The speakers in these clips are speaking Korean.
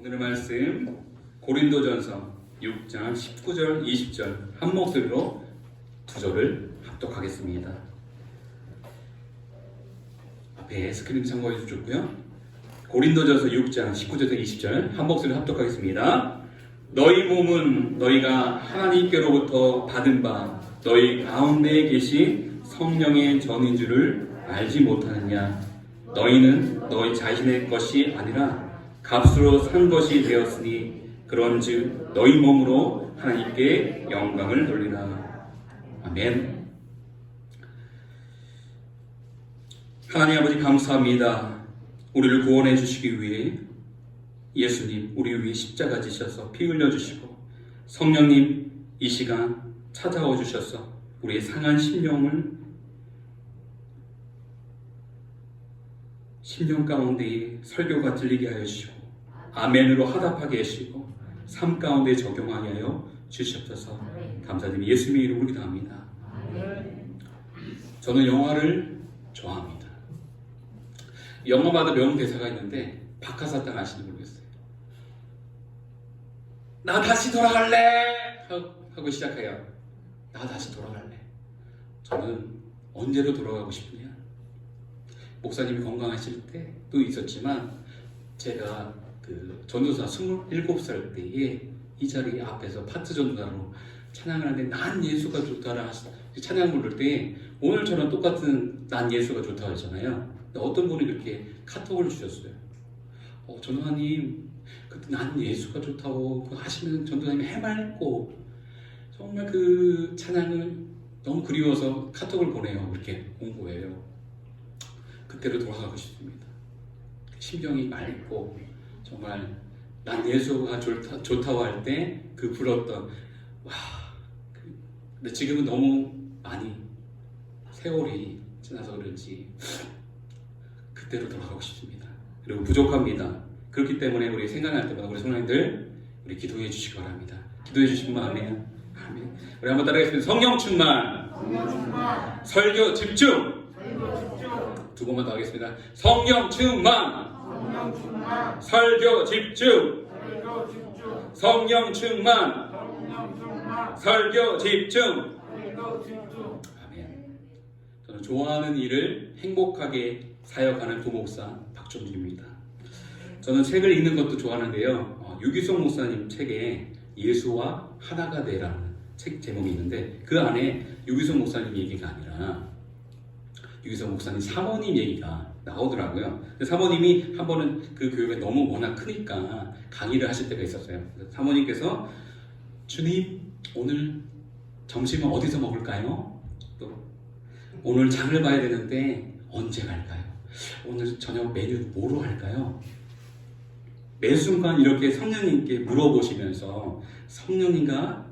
오늘의 말씀 고린도전서 6장 19절 20절 한 목소리로 두 절을 합독하겠습니다. 앞에 스크린 참고해 주셨고요. 고린도전서 6장 19절에서 20절 한 목소리 합독하겠습니다. 너희 몸은 너희가 하나님께로부터 받은 바 너희 가운데에 계신 성령의 전인 줄을 알지 못하느냐 너희는 너희 자신의 것이 아니라 값으로 산 것이 되었으니 그런즉 너희 몸으로 하나님께 영광을 돌리라. 아멘. 하나님 아버지 감사합니다. 우리를 구원해 주시기 위해 예수님 우리 위해 십자가 지셔서 피 흘려 주시고 성령님 이 시간 찾아와 주셔서 우리의 상한 심령을 심령 가운데에 설교가 들리게 하여 주시고 아멘으로 화답하게 하시고 삶 가운데 적용하게 하여 주시옵소서. 감사드리며 예수님의 이름으로 기도합니다. 저는 영화를 좋아합니다. 영화마다 명대사가 있는데 박하사탕 아시는 모르겠어요. 나 다시 돌아갈래! 하고 시작해요. 나 다시 돌아갈래. 저는 언제로 돌아가고 싶으냐? 목사님이 건강하실 때도 있었지만 제가 그 전도사 27살 때에 이 자리 앞에서 파트 전도사로 찬양을 하는데 난 예수가 좋다라 찬양 부를 때 오늘처럼 똑같은 난 예수가 좋다고 했잖아요. 어떤 분이 그렇게 카톡을 주셨어요. 어, 전도사님 그때 난 예수가 좋다고 그 하시는 전도사님이 해맑고 정말 그 찬양을 너무 그리워서 카톡을 보내요. 그렇게 온 거예요. 그때로 돌아가고 싶습니다. 심정이 맑고 정말 난 예수가 좋다, 좋다고 할 때 그 불었던 와 그, 근데 지금은 너무 많이 세월이 지나서 그런지 그때로 돌아가고 싶습니다. 그리고 부족합니다. 그렇기 때문에 우리 생각날 때마다 우리 성령님들 우리 기도해 주시기 바랍니다. 기도해 주시면 아멘. 아멘. 우리 한번 따라하겠습니다. 성령 충만, 설교 집중. 두 번만 더 하겠습니다. 성령 충만, 설교 집중, 성령 충만, 설교 집중. 아멘. 저는 좋아하는 일을 행복하게 사역하는 부목사 박종기입니다. 저는 책을 읽는 것도 좋아하는데요. 어, 유기성 목사님 책에 예수와 하나가 되라는 책 제목이 있는데 그 안에 유기성 목사님 얘기가 아니라 유기성 목사님 사모님 얘기가 나오더라고요. 사모님이 한 번은 그 교회가 너무 워낙 크니까 강의를 하실 때가 있었어요. 사모님께서 주님 오늘 점심은 어디서 먹을까요? 또 오늘 장을 봐야 되는데 언제 갈까요? 오늘 저녁 메뉴 뭐로 할까요? 매 순간 이렇게 성령님께 물어보시면서 성령님과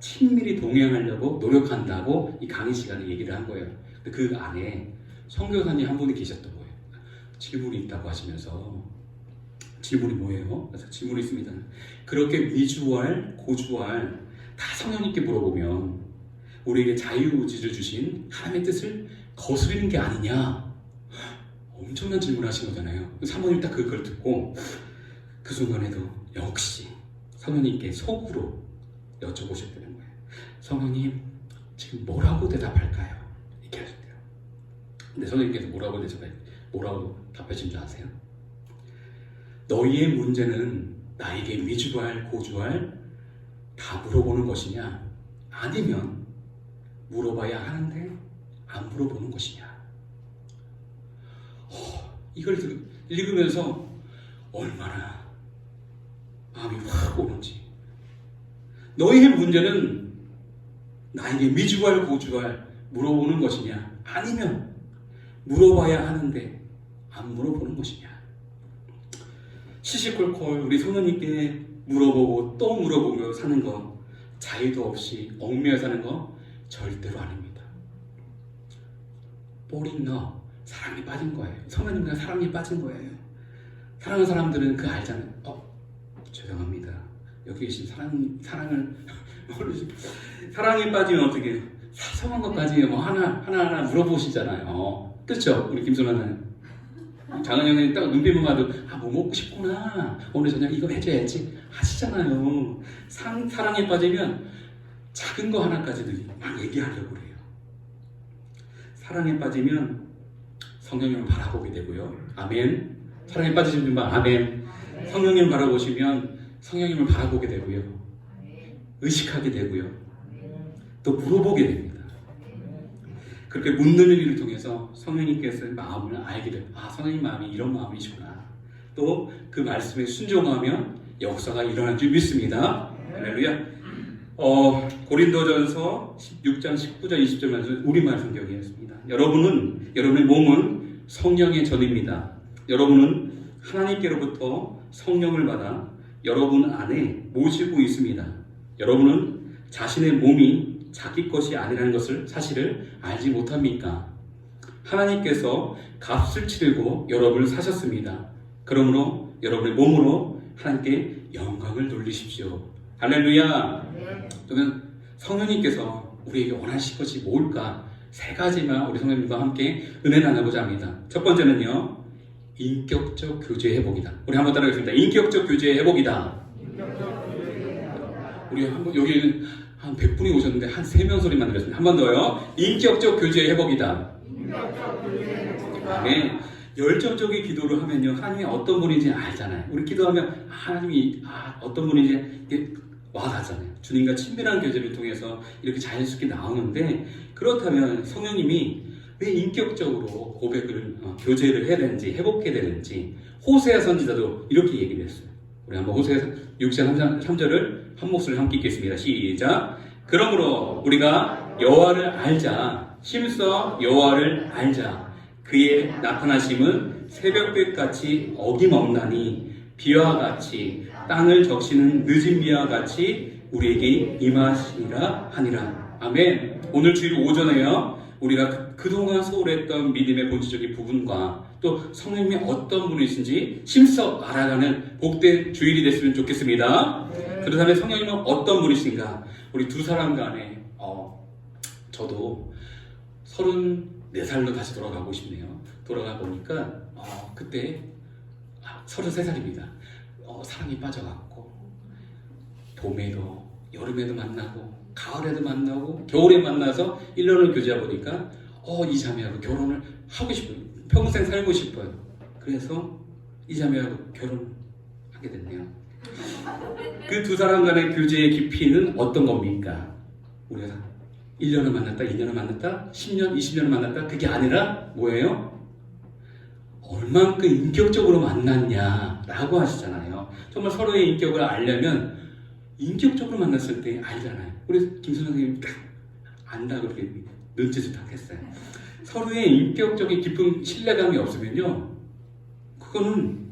친밀히 동행하려고 노력한다고 이 강의 시간에 얘기를 한 거예요. 그 안에 선교사님 한 분이 계셨던 거예요. 질문이 있다고 하시면서 질문이 뭐예요? 그래서 질문이 있습니다. 그렇게 미주알, 고주알 다 성령님께 물어보면 우리에게 자유의지를 주신 하나님의 뜻을 거스르는 게 아니냐? 엄청난 질문을 하신 거잖아요. 사모님 딱 그걸 듣고 그 순간에도 역시 성령님께 속으로 여쭤보셨다는 거예요. 성령님 지금 뭐라고 대답할까요? 이렇게 하셨대요. 근데 성령님께서 뭐라고 대답해 뭐라고 답하신 줄 아세요? 너희의 문제는 나에게 미주알 고주알 다 물어보는 것이냐? 아니면 물어봐야 하는데 안 물어보는 것이냐? 어, 이걸 들- 읽으면서 얼마나 마음이 확 오는지. 너희의 문제는 나에게 미주알 고주알 물어보는 것이냐? 아니면 물어봐야 하는데 안 물어보는 것이냐? 시시콜콜 우리 성령님께 물어보고 또 물어보며 사는 거 자유도 없이 얽매여 사는 거 절대로 아닙니다. 뽀린 너 사랑에 빠진 거예요. 성령님과 사랑에 빠진 거예요. 사랑하는 사람들은 그 알잖아요. 어, 죄송합니다. 여기 계신 사랑, 사랑을 사랑에 빠지면 어떻게? 사소한 것까지 뭐 하나 하나 하나 물어보시잖아요. 그렇죠? 우리 김선아는 작은 형님 딱 눈빛만 봐도 아 뭐 먹고 싶구나. 오늘 저녁 이거 해줘야지. 하시잖아요. 상, 사랑에 빠지면 작은 거 하나까지도 막 얘기하려고 그래요. 사랑에 빠지면 성령님을 바라보게 되고요. 아멘. 사랑에 빠지신 분만 아멘. 성령님을 바라보시면 성령님을 바라보게 되고요. 의식하게 되고요. 또 물어보게 됩니다 그렇게 묻는 일을 통해서 성령님께서 마음을 알게 돼요. 아, 성령님 마음이 이런 마음이시구나. 또 그 말씀에 순종하면 역사가 일어날 줄 믿습니다. 할렐루야. 어, 고린도전서 16장 19절 20절 말씀 우리말 성경이었습니다. 여러분은 여러분의 몸은 성령의 전입니다. 여러분은 하나님께로부터 성령을 받아 여러분 안에 모시고 있습니다. 여러분은 자신의 몸이 자기 것이 아니라는 것을 사실을 알지 못합니까? 하나님께서 값을 치르고 여러분을 사셨습니다. 그러므로 여러분의 몸으로 하나님께 영광을 돌리십시오. 할렐루야. 그러면 성령님께서 우리에게 원하실 것이 뭘까? 세 가지만 우리 성령님과 함께 은혜 나눠보자 합니다. 첫 번째는요, 인격적 교제 회복이다. 우리 한번 따라하겠습니다. 인격적 교제 회복이다. 우리 한번 여기는 한 100분이 오셨는데 한 3명 소리만 들었습니다. 한 번 더요. 인격적 교제 회복이다. 아멘. 열정적인 기도를 하면요. 하나님이 어떤 분인지 알잖아요. 우리 기도하면 하나님이 아, 어떤 분인지 와닿잖아요. 주님과 친밀한 교제를 통해서 이렇게 자연스럽게 나오는데 그렇다면 성령님이 왜 인격적으로 고백을 어, 교제를 해야 되는지 회복해야 되는지 호세아 선지자도 이렇게 얘기를 했어요. 우리 한번 호세아 6장 3절을 한 목소리 함께 읽겠습니다. 시작. 그러므로 우리가 여호와를 알자. 힘써 여호와를 알자. 그의 나타나심은 새벽빛 같이 어김없나니 비와 같이 땅을 적시는 늦은 비와 같이 우리에게 임하시리라 하니라. 아멘. 오늘 주일 오전에요. 우리가 그- 그동안 소홀했던 믿음의 본질적인 부분과 또 성령님이 어떤 분이신지 힘써 알아가는 복된 주일이 됐으면 좋겠습니다. 그렇다면 성령님은 어떤 분이신가? 우리 두 사람 간에 어, 저도 34살로 다시 돌아가고 싶네요. 돌아가 보니까 어, 그때 아, 33살입니다. 어, 사랑에 빠져갖고 봄에도 여름에도 만나고 가을에도 만나고 겨울에 만나서 1년을 교제하다 보니까 어, 이 자매하고 결혼을 하고 싶어요. 평생 살고 싶어요. 그래서 이 자매하고 결혼하게 됐네요. 그 두 사람 간의 교제의 깊이는 어떤 겁니까? 우리가 1년을 만났다, 2년을 만났다, 10년, 20년을 만났다, 그게 아니라 뭐예요? 얼만큼 인격적으로 만났냐라고 하시잖아요. 정말 서로의 인격을 알려면 인격적으로 만났을 때 알잖아요. 우리 김선 선생님 딱 안다 그렇게 눈짓을 딱 했어요. 서로의 인격적인 깊은 신뢰감이 없으면요, 그거는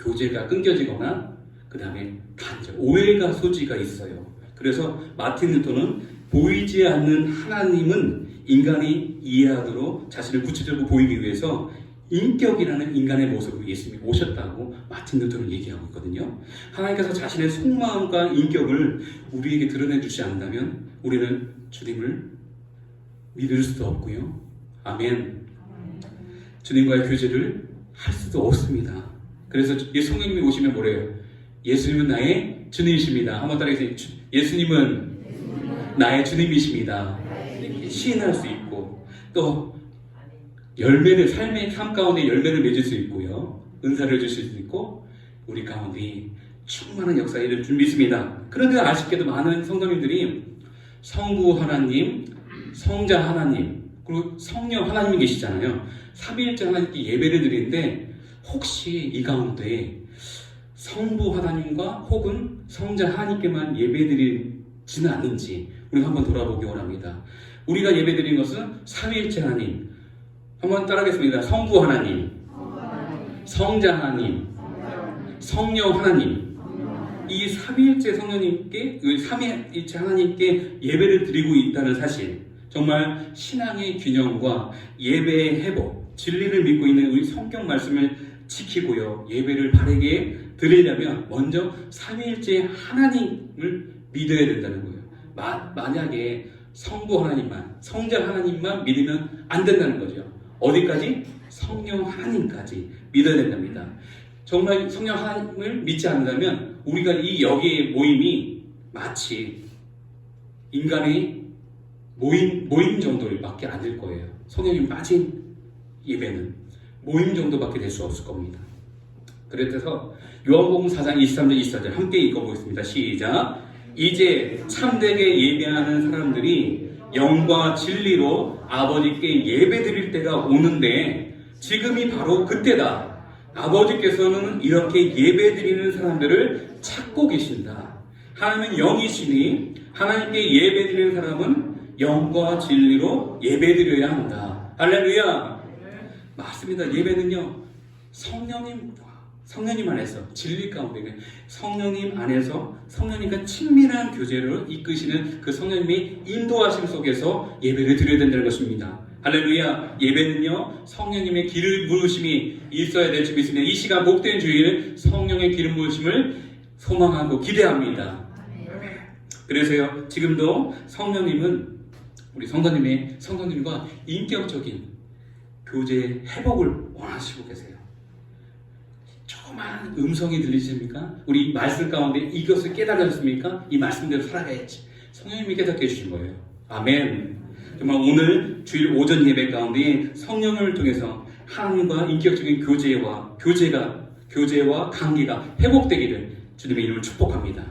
교제가 끊겨지거나 그 다음에 단절, 오해가 소지가 있어요. 그래서 마틴 루터는 보이지 않는 하나님은 인간이 이해하도록 자신을 구체적으로 보이기 위해서 인격이라는 인간의 모습으로 예수님이 오셨다고 마틴 루터는 얘기하고 있거든요. 하나님께서 자신의 속마음과 인격을 우리에게 드러내 주지 않는다면 우리는 주님을 믿을 수도 없고요. 아멘. 주님과의 교제를 할 수도 없습니다. 그래서 이 성령님이 오시면 뭐래요? 예수님은 나의 주님이십니다. 한번 따라해주세요. 주- 예수님은 나의 주님이십니다. 이렇게 시인할 수 있고 또 열매를 삶의 삶 가운데 열매를 맺을 수 있고요. 은사를 주실 수 있고 우리 가운데 충만한 역사에 이를 줄 믿습니다. 그런데 아쉽게도 많은 성도님들이 성부 하나님, 성자 하나님, 그리고 성령 하나님이 계시잖아요. 삼위일체 하나님께 예배를 드리는데 혹시 이 가운데 성부 하나님과 혹은 성자 하나님께만 예배 드리지는 않는지 우리 한번 돌아보기 원합니다. 우리가 예배드린 것은 삼위일체 하나님. 한번 따라하겠습니다. 성부 하나님, 성자 하나님, 성령 하나님. 이 삼위일체 성령님께, 이 삼위일체 하나님께 예배를 드리고 있다는 사실. 정말 신앙의 균형과 예배의 회복, 진리를 믿고 있는 우리 성경 말씀을 지키고요. 예배를 바르게 드리려면 먼저 삼위일체 하나님을 믿어야 된다는 거예요. 마- 만약에 성부 하나님만, 성자 하나님만 믿으면 안 된다는 거죠. 어디까지? 성령 하나님까지 믿어야 된답니다. 정말 성령 하나님을 믿지 않는다면 우리가 이 여기의 모임이 마치 인간의 모임, 모임 정도밖에 안 될 거예요. 성령이 빠진 예배는 모임 정도밖에 될 수 없을 겁니다. 그래서 요한복음 4장 23절 24절 함께 읽어보겠습니다. 시작. 이제 참되게 예배하는 사람들이 영과 진리로 아버지께 예배 드릴 때가 오는데 지금이 바로 그때다. 아버지께서는 이렇게 예배 드리는 사람들을 찾고 계신다. 하나님은 영이시니 하나님께 예배 드리는 사람은 영과 진리로 예배 드려야 한다. 할렐루야. 맞습니다. 예배는요 성령님 성령님 안에서 진리 가운데 성령님 안에서 성령님과 친밀한 교제를 이끄시는 그 성령님의 인도하심 속에서 예배를 드려야 된다는 것입니다. 할렐루야 예배는요 성령님의 기름 부으심이 있어야 될줄 믿습니다. 이 시간 복된 주일 성령의 기름 부으심을 소망하고 기대합니다. 그래서요 지금도 성령님은 우리 성도님의 성도님과 인격적인 교제 회복을 원하시고 계세요. 조그만 음성이 들리십니까? 우리 말씀 가운데 이것을 깨달으셨습니까? 이 말씀대로 살아가야지. 성령님이 깨닫게 해주신 거예요. 아멘. 정말 오늘 주일 오전 예배 가운데 성령을 통해서 하나님과 인격적인 교제와 교제가 교제와 관계가 회복되기를 주님의 이름을 축복합니다.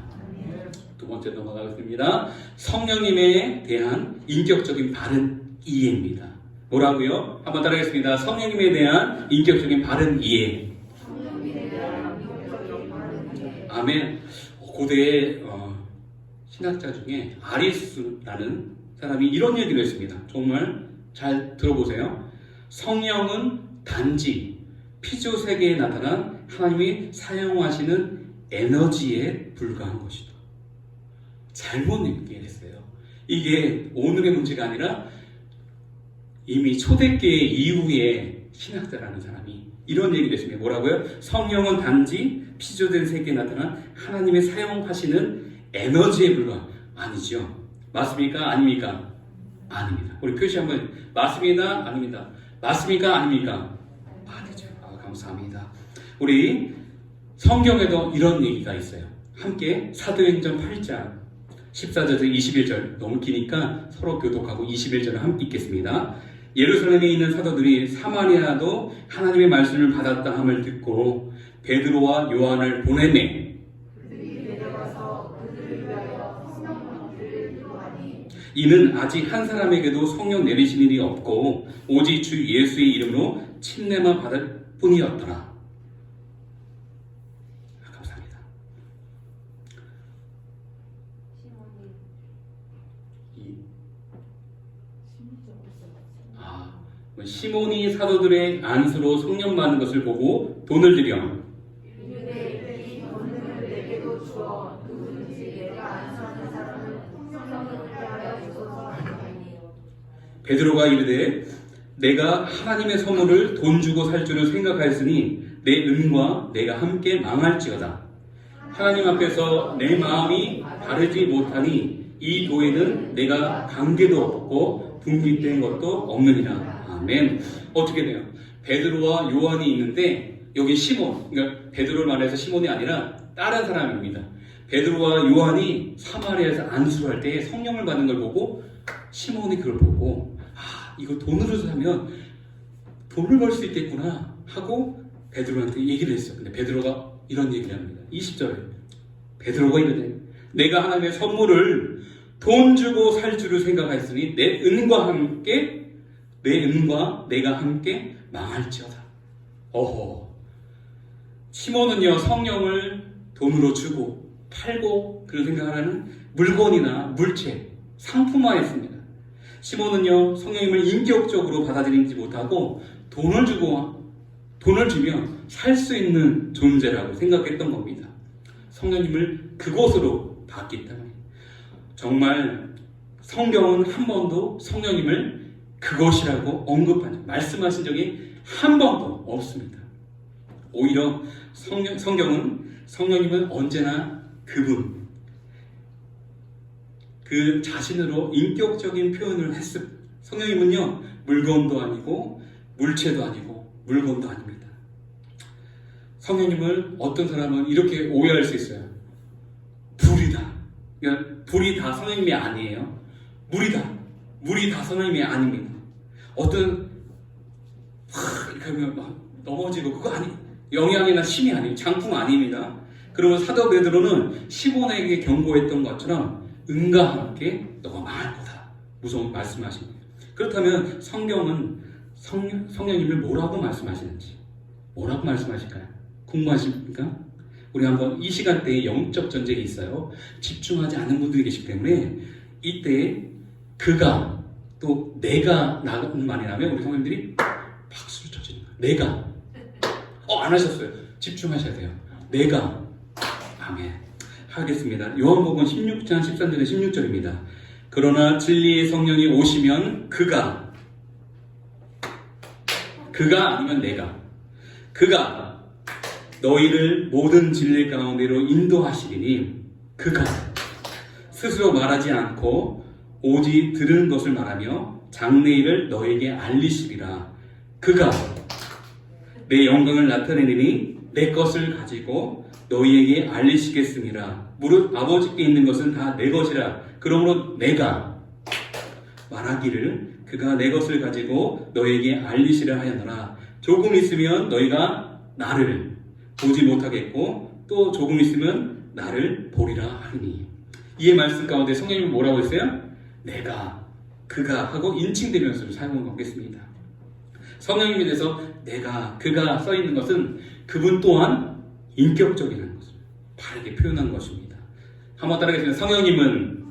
두 번째 넘어가겠습니다. 성령님에 대한 인격적인 바른 이해입니다. 뭐라고요? 한번 따라하겠습니다. 성령님에 대한 인격적인 바른 이해. 아멘. 고대의 어, 신학자 중에 아리스라는 사람이 이런 얘기를 했습니다. 정말 잘 들어보세요. 성령은 단지 피조 세계에 나타난 하나님이 사용하시는 에너지에 불과한 것이다. 잘못 얘기했어요. 이게 오늘의 문제가 아니라 이미 초대교회 이후에 신학자라는 사람이 이런 얘기를 했습니다. 뭐라고요? 성령은 단지 피조된 세계에 나타난 하나님의 사용하시는 에너지에 불과 아니죠. 맞습니까? 아닙니까? 아닙니다. 우리 표시 한번 맞습니다. 아닙니다. 맞습니까? 아닙니까? 아니죠. 아, 감사합니다. 우리 성경에도 이런 얘기가 있어요. 함께 사도행전 8장 14절에서 21절 너무 기니까 서로 교독하고 21절을 함께 읽겠습니다. 예루살렘에 있는 사도들이 사마리아도 하나님의 말씀을 받았다 함을 듣고 베드로와 요한을 보내매 이는 아직 한 사람에게도 성령 내리신 일이 없고 오직 주 예수의 이름으로 침례만 받을 뿐이었더라. 아, 감사합니다. 이, 아, 시몬이 사도들의 안수로 성령 받는 것을 보고 돈을 들여 베드로가 이르되 내가 하나님의 선물을 돈 주고 살 줄을 생각하였으니 내 은과 내가 함께 망할지어다. 하나님 앞에서 내 마음이 바르지 못하니 이 도에는 내가 관계도 없고 분깃된 것도 없느니라. 아멘. 어떻게 돼요? 베드로와 요한이 있는데 여기 시몬, 그러니까 베드로를 말해서 시몬이 아니라 다른 사람입니다. 베드로와 요한이 사마리아에서 안수할 때 성령을 받는 걸 보고 시몬이 그걸 보고 아 이거 돈으로 사면 돈을 벌 수 있겠구나 하고 베드로한테 얘기를 했어요. 근데 베드로가 이런 얘기를 합니다. 20절에 베드로가 이러네. 내가 하나님의 선물을 돈 주고 살 줄을 생각하였으니 내 은과 함께 내 은과 내가 함께 망할지어다. 어허. 시몬은요 성령을 돈으로 주고 팔고 그런 생각하는 물건이나 물체, 상품화했습니다. 시몬은요 성령님을 인격적으로 받아들이지 못하고 돈을 주고 돈을 주면 살수 있는 존재라고 생각했던 겁니다. 성령님을 그곳으로 받기 때문에 정말 성경은 한 번도 성령님을 그것이라고 언급하지 말씀하신 적이 한 번도 없습니다. 오히려 성령, 성경은 성령님은 언제나 그분, 그 자신으로 인격적인 표현을 했습니다. 성령님은요, 물건도 아니고, 물체도 아니고, 물건도 아닙니다. 성령님을 어떤 사람은 이렇게 오해할 수 있어요. 불이다. 그러니까 불이 다 성령님이 아니에요. 물이다. 물이 다 성령님이 아닙니다. 어떤 하, 이렇게 하면 막 넘어지고 그거 아니 영향이나 힘이 아니에요. 장풍 아닙니다. 그러면 사도 베드로는 시몬에게 경고했던 것처럼 은과 함께 너가 망할 거다. 무서운 말씀하십니다. 그렇다면 성경은 성령, 성령님을 뭐라고 말씀하시는지 뭐라고 말씀하실까요? 궁금하십니까? 우리 한번 이 시간대에 영적 전쟁이 있어요. 집중하지 않은 분들이 계시기 때문에 이때 그가 또 내가 나가는 말이 나면 우리 성령님들이 박수를 쳐주는 거예요. 내가 어 안 하셨어요. 집중하셔야 돼요. 내가 아멘 하겠습니다. 요한복음 16장 13절에 16절입니다. 그러나 진리의 성령이 오시면 그가 그가 아니면 내가 그가 너희를 모든 진리 가운데로 인도하시리니 그가 스스로 말하지 않고 오직 들은 것을 말하며 장래일을 너에게 알리시리라. 그가 내 영광을 나타내리니 내 것을 가지고 너희에게 알리시겠습니다. 무릇 아버지께 있는 것은 다 내 것이라. 그러므로 내가 말하기를 그가 내 것을 가지고 너에게 알리시라 하였노라. 조금 있으면 너희가 나를 보지 못하겠고 또 조금 있으면 나를 보리라 하니. 이의 말씀 가운데 성령님이 뭐라고 했어요? 내가 그가 하고 인칭대명사를 사용한 거겠습니다. 성령님에 대해서 내가 그가 써 있는 것은 그분 또한 인격적이라는 것을 바르게 표현한 것입니다. 한번 따라하겠습니다. 성령님은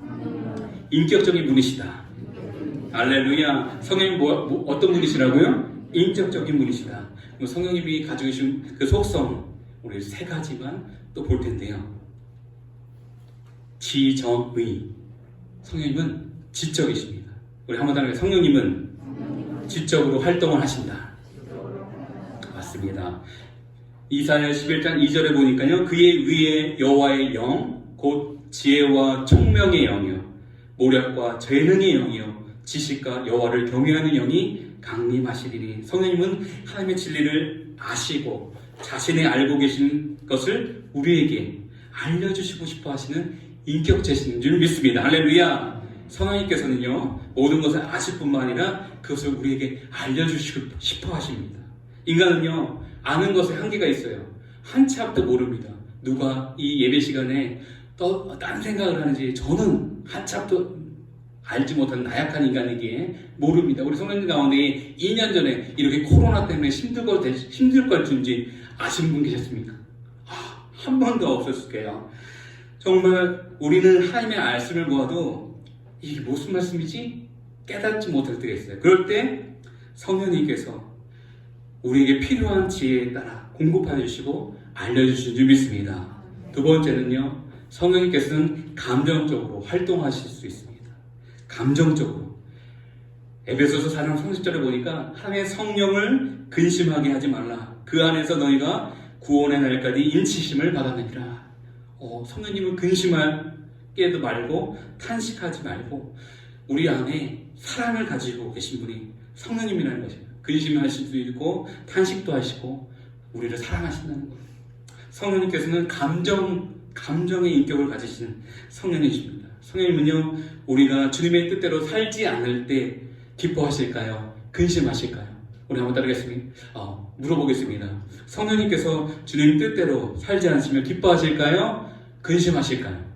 인격적인 분이시다. 알렐루야. 성령님 뭐, 뭐, 어떤 분이시라고요? 인격적인 분이시다. 뭐 성령님이 가지고 계신 그 속성 우리 세 가지만 또 볼 텐데요. 지정의. 성령님은 지적이십니다. 우리 한번 다르게 성령님은 지적으로 활동을 하신다. 맞습니다. 이사야 11장 2절에 보니까요. 그의 위에 여호와의 영, 곧 지혜와 총명의 영이요, 모략과 재능의 영이요, 지식과 여호와를 경외하는 영이 강림하시리니 성령님은 하나님의 진리를 아시고 자신의 알고 계신 것을 우리에게 알려주시고 싶어 하시는 인격체신 줄 믿습니다. 할렐루야! 성령님께서는요, 모든 것을 아실 뿐만 아니라 그것을 우리에게 알려주시고 싶어 하십니다. 인간은요, 아는 것에 한계가 있어요. 한치 앞도 모릅니다. 누가 이 예배 시간에 또딴 생각을 하는지 저는 한치 앞도 알지 못한 나약한 인간이기에 모릅니다. 우리 성령님 가운데 2년 전에 이렇게 코로나 때문에 힘들 걸, 힘들 걸 준지 아시는 분 계셨습니까? 아, 한 번도 없었을 거예요. 정말 우리는 하나님의 말씀을 보아도 이게 무슨 말씀이지? 깨닫지 못할 때가 있어요. 그럴 때 성령님께서 우리에게 필요한 지혜에 따라 공급해 주시고 알려주신 줄 믿습니다. 두 번째는요, 성령님께서는 감정적으로 활동하실 수 있습니다. 감정적으로. 에베소서 4장 30절에 보니까 하나님의 성령을 근심하게 하지 말라. 그 안에서 너희가 구원의 날까지 인치심을 받았느니라. 어, 성령님을 근심하 게도 말고 탄식하지 말고 우리 안에 사랑을 가지고 계신 분이 성령님이라는 것이에요. 근심하실 수도 있고 탄식도 하시고 우리를 사랑하신다는 거예요. 성령님께서는 감정 감정의 인격을 가지시는 성령이십니다. 성령님은요 우리가 주님의 뜻대로 살지 않을 때 기뻐하실까요? 근심하실까요? 우리 한번 따르겠습니다. 어, 물어보겠습니다. 성령님께서 주님 뜻대로 살지 않으시면 기뻐하실까요? 근심하실까요?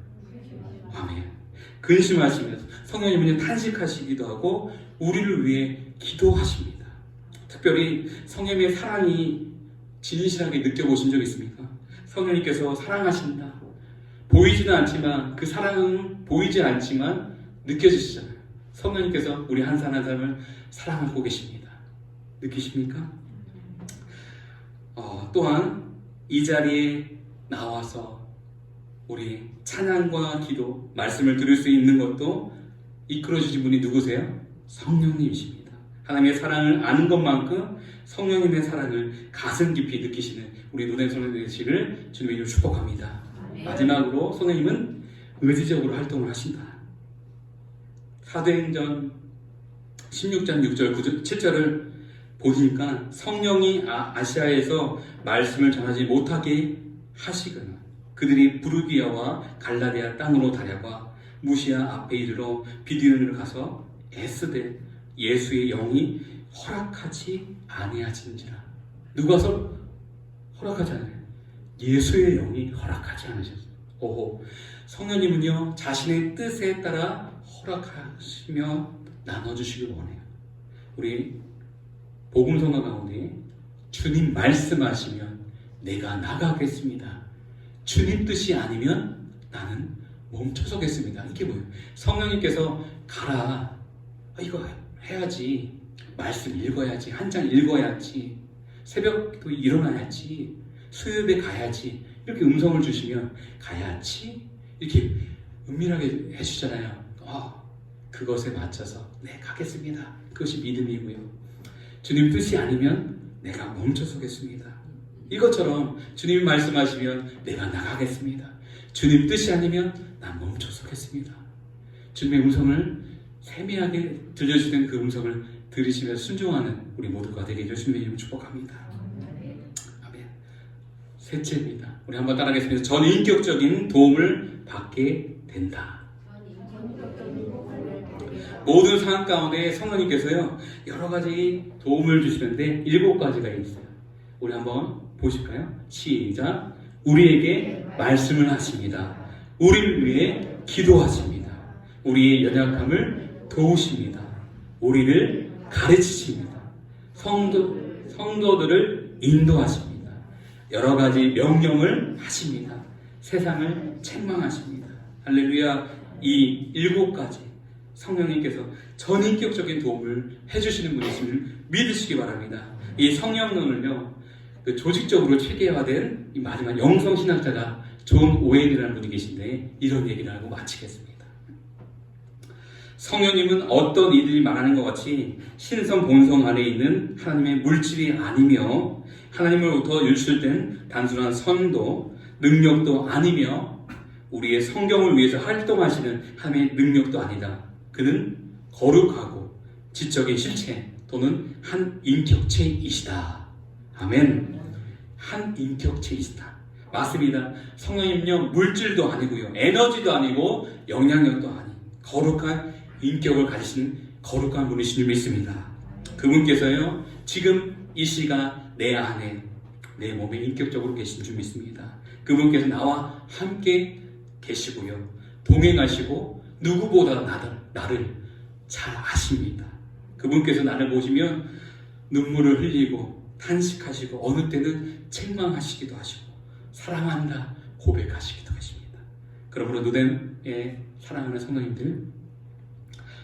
근심하시면서 성령님은 탄식하시기도 하고 우리를 위해 기도하십니다. 특별히 성령님의 사랑이 진실하게 느껴보신 적 있습니까? 성령님께서 사랑하신다. 보이지는 않지만 그 사랑은 보이지 않지만 느껴지시잖아요. 성령님께서 우리 한 사람 한 사람을 사랑하고 계십니다. 느끼십니까? 어, 또한 이 자리에 나와서 우리 찬양과 기도, 말씀을 들을 수 있는 것도 이끌어주신 분이 누구세요? 성령님이십니다. 하나님의 사랑을 아는 것만큼 성령님의 사랑을 가슴 깊이 느끼시는 우리 노된 성령 되시기를 주님의 이름 축복합니다. 마지막으로 성령님은 의지적으로 활동을 하신다. 사도행전 16장 6절 9절 7절을 보니까 성령이 아, 아시아에서 말씀을 전하지 못하게 하시거나 그들이 부르기아와 갈라디아 땅으로 다려가 무시아 앞에 이르러 비디온으로 가서 애쓰되 예수의 영이 허락하지 아니하신지라. 누가 서 허락하지 않아요? 예수의 영이 허락하지 않으셨어요. 오호. 성령님은요 자신의 뜻에 따라 허락하시며 나눠주시길 원해요. 우리 복음성가 가운데 주님 말씀하시면 내가 나가겠습니다. 주님 뜻이 아니면 나는 멈춰서겠습니다. 이게 뭐예요? 성령님께서 가라. 아, 이거 해야지. 말씀 읽어야지. 한 장 읽어야지. 새벽도 일어나야지. 수요일에 가야지. 이렇게 음성을 주시면 가야지. 이렇게 은밀하게 해주잖아요. 아, 그것에 맞춰서 네 가겠습니다. 그것이 믿음이고요. 주님 뜻이 아니면 내가 멈춰서겠습니다. 이것처럼 주님이 말씀하시면 내가 나가겠습니다. 주님 뜻이 아니면 난 멈춰 서겠습니다. 주님의 음성을 세미하게 들려주는 그 음성을 들으시며 순종하는 우리 모두가 되게 예수님의 이름 축복합니다. 아멘. 셋째입니다. 우리 한번 따라하겠습니다. 전 인격적인 도움을 받게 된다. 모든 상황 가운데 성령님께서요 여러 가지 도움을 주시는데 일곱 가지가 있어요. 우리 한번 보실까요? 시작. 우리에게 말씀을 하십니다. 우리를 위해 기도하십니다. 우리의 연약함을 도우십니다. 우리를 가르치십니다. 성도 성도들을 인도하십니다. 여러 가지 명령을 하십니다. 세상을 책망하십니다. 할렐루야. 이 일곱 가지 성령님께서 전인격적인 도움을 해주시는 분이심을 믿으시기 바랍니다. 이 성령론을요, 그 조직적으로 체계화된 이 마지막 영성 신학자가 존 오웬이라는 분이 계신데 이런 얘기를 하고 마치겠습니다. 성령님은 어떤 이들이 말하는 것 같이 신성 본성 안에 있는 하나님의 물질이 아니며 하나님으로부터 유출된 단순한 선도, 능력도 아니며 우리의 성경을 위해서 활동하시는 하나님의 능력도 아니다. 그는 거룩하고 지적인 실체 또는 한 인격체이시다. 아멘. 한 인격체이시다. 맞습니다. 성령님은요, 물질도 아니고요, 에너지도 아니고, 영향력도 아닌, 거룩한 인격을 가지신 거룩한 분이신 줄 믿습니다. 그분께서요, 지금 이 시가 내 안에, 내 몸에 인격적으로 계신 줄 믿습니다. 그분께서 나와 함께 계시고요, 동행하시고, 누구보다 나를, 나를 잘 아십니다. 그분께서 나를 보시면 눈물을 흘리고 탄식하시고 어느 때는 책망하시기도 하시고 사랑한다 고백하시기도 하십니다. 그러므로 누덴에 사랑하는 성도님들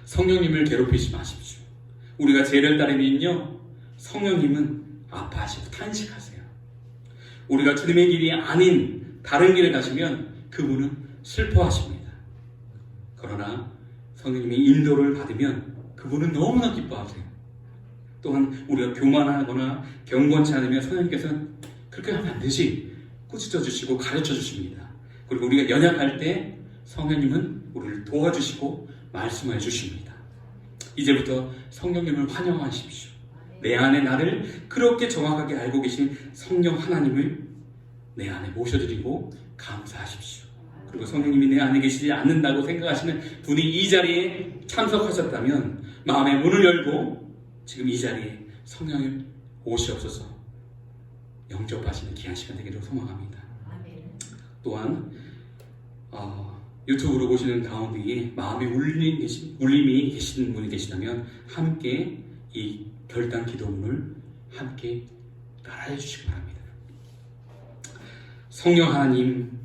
성령님을 괴롭히지 마십시오. 우리가 죄를 따르면요 성령님은 아파하시고 탄식하세요. 우리가 주님의 길이 아닌 다른 길을 가시면 그분은 슬퍼하십니다. 그러나 성령님이 인도를 받으면 그분은 너무나 기뻐하세요. 또한 우리가 교만하거나 경건치 않으면 성령님께서는 그렇게 하면 안 되지. 꾸짖어 주시고 가르쳐 주십니다. 그리고 우리가 연약할 때 성령님은 우리를 도와주시고 말씀해 주십니다. 이제부터 성령님을 환영하십시오. 내 안에 나를 그렇게 정확하게 알고 계신 성령 하나님을 내 안에 모셔드리고 감사하십시오. 그리고 성령님이 내 안에 계시지 않는다고 생각하시는 분이 이 자리에 참석하셨다면 마음의 문을 열고 지금 이 자리에 성령님 오시옵소서 영접하시는 귀한 시간 되기를 소망합니다. 또한 어, 유튜브로 보시는 가운데에 마음에 울림 계신, 울림이 계시는 분이 계시다면 함께 이 결단 기도문을 함께 따라해 주시기 바랍니다. 성령 하나님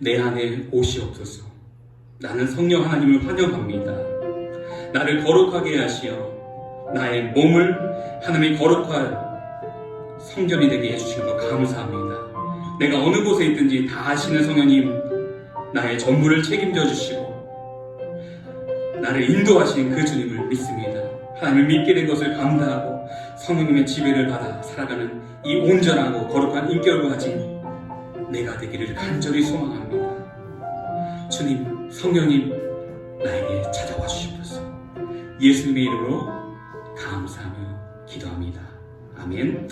내 안에 오시옵소서. 나는 성령 하나님을 환영합니다. 나를 거룩하게 하시어 나의 몸을 하나님의 거룩할 성전이 되게 해주시는 것 감사합니다. 내가 어느 곳에 있든지 다 아시는 성령님 나의 전부를 책임져 주시고 나를 인도하시는 그 주님을 믿습니다. 하나님을 믿게 된 것을 감사하고 성령님의 지배를 받아 살아가는 이 온전하고 거룩한 인격을 가진 내가 되기를 간절히 소망합니다. 주님, 성령님, 나에게 찾아와 주시옵소서. 예수님의 이름으로 감사하며 기도합니다. 아멘.